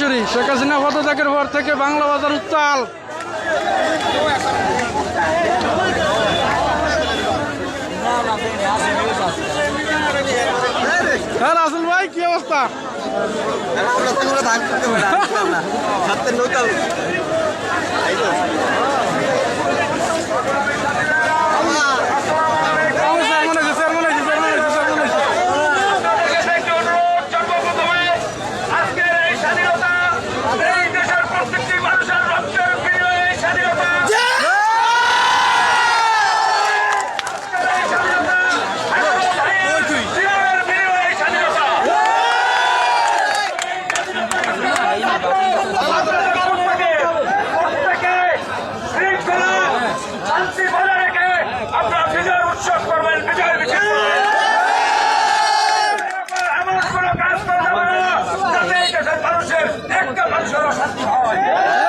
সরাসরি শেখ হাসিনা পদত্যাগের পর থেকে বাংলা বাজার উত্তাল। হ্যাঁ ভাই, কি অবস্থা? ধান করতে হয়